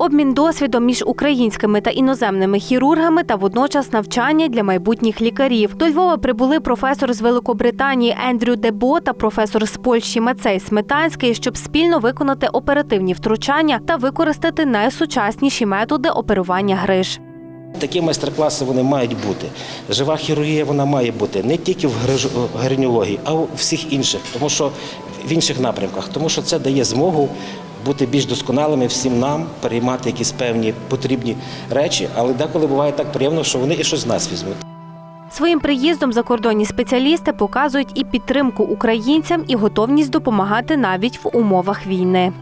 Обмін досвідом між українськими та іноземними хірургами та водночас навчання для майбутніх лікарів. До Львова прибули професор з Великобританії Ендрю Дебо та професор з Польщі Мацей Сметанський, щоб спільно виконати оперативні втручання та використати найсучасніші методи оперування гриж. Такі майстер-класи вони мають бути. Жива хірургія вона має бути не тільки в гриж- а й у всіх інших, тому що в інших напрямках, тому що це дає змогу бути більш досконалими всім нам, переймати якісь певні потрібні речі, але деколи буває так приємно, що вони і щось з нас візьмуть. Своїм приїздом закордонні спеціалісти показують і підтримку українцям, і готовність допомагати навіть в умовах війни.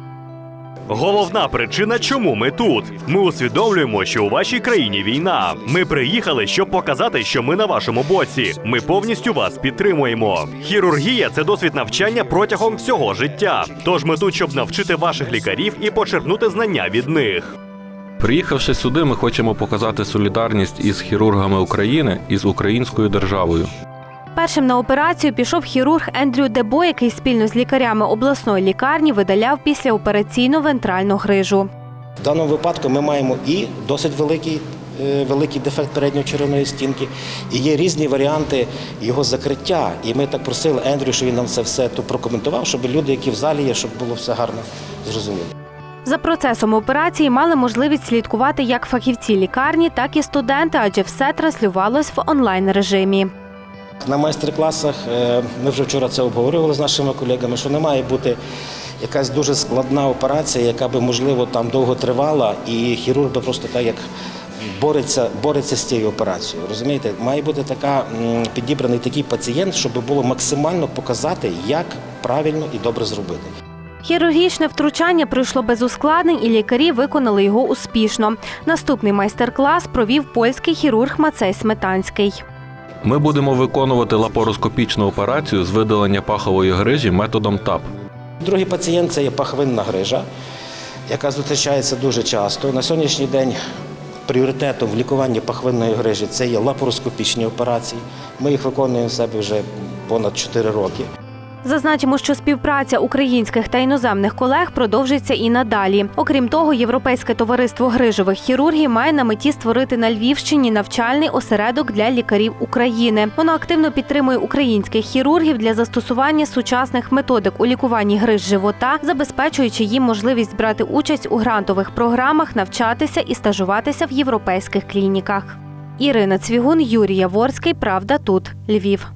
Головна причина, чому ми тут. Ми усвідомлюємо, що у вашій країні війна. Ми приїхали, щоб показати, що ми на вашому боці. Ми повністю вас підтримуємо. Хірургія це досвід навчання протягом всього життя. Тож ми тут, щоб навчити ваших лікарів і почерпнути знання від них. Приїхавши сюди, ми хочемо показати солідарність із хірургами України і з українською державою. Першим на операцію пішов хірург Ендрю Дебо, який спільно з лікарями обласної лікарні видаляв післяопераційну вентральну грижу. В даному випадку ми маємо і досить великий, е, великий дефект передньої черевної стінки, і є різні варіанти його закриття. І ми так просили Ендрю, щоб він нам це все тут прокоментував, щоб люди, які в залі є, щоб було все гарно зрозуміло. За процесом операції мали можливість слідкувати як фахівці лікарні, так і студенти, адже все транслювалось в онлайн режимі. На майстер-класах е, ми вже вчора це обговорювали з нашими колегами, що не має бути якась дуже складна операція, яка би можливо там довго тривала, і хірург би просто так як бореться, бореться з цією операцією. Розумієте, має бути така підібраний такий пацієнт, щоб було максимально показати, як правильно і добре зробити. Хірургічне втручання пройшло без ускладнень, і лікарі виконали його успішно. Наступний майстер-клас провів польський хірург Мацей Сметанський. Ми будемо виконувати лапароскопічну операцію з видалення пахової грижі методом ТАП. Другий пацієнт це є пахвинна грижа, яка зустрічається дуже часто. На сьогоднішній день пріоритетом в лікуванні пахвинної грижі це є лапароскопічні операції. Ми їх виконуємо в себе вже понад 4 роки. Зазначимо, що співпраця українських та іноземних колег продовжиться і надалі. Окрім того, Європейське товариство грижових хірургів має на меті створити на Львівщині навчальний осередок для лікарів України. Воно активно підтримує українських хірургів для застосування сучасних методик у лікуванні гриж живота, забезпечуючи їм можливість брати участь у грантових програмах, навчатися і стажуватися в європейських клініках. Ірина Цвігун, Юрій Яворський. Правда, тут Львів.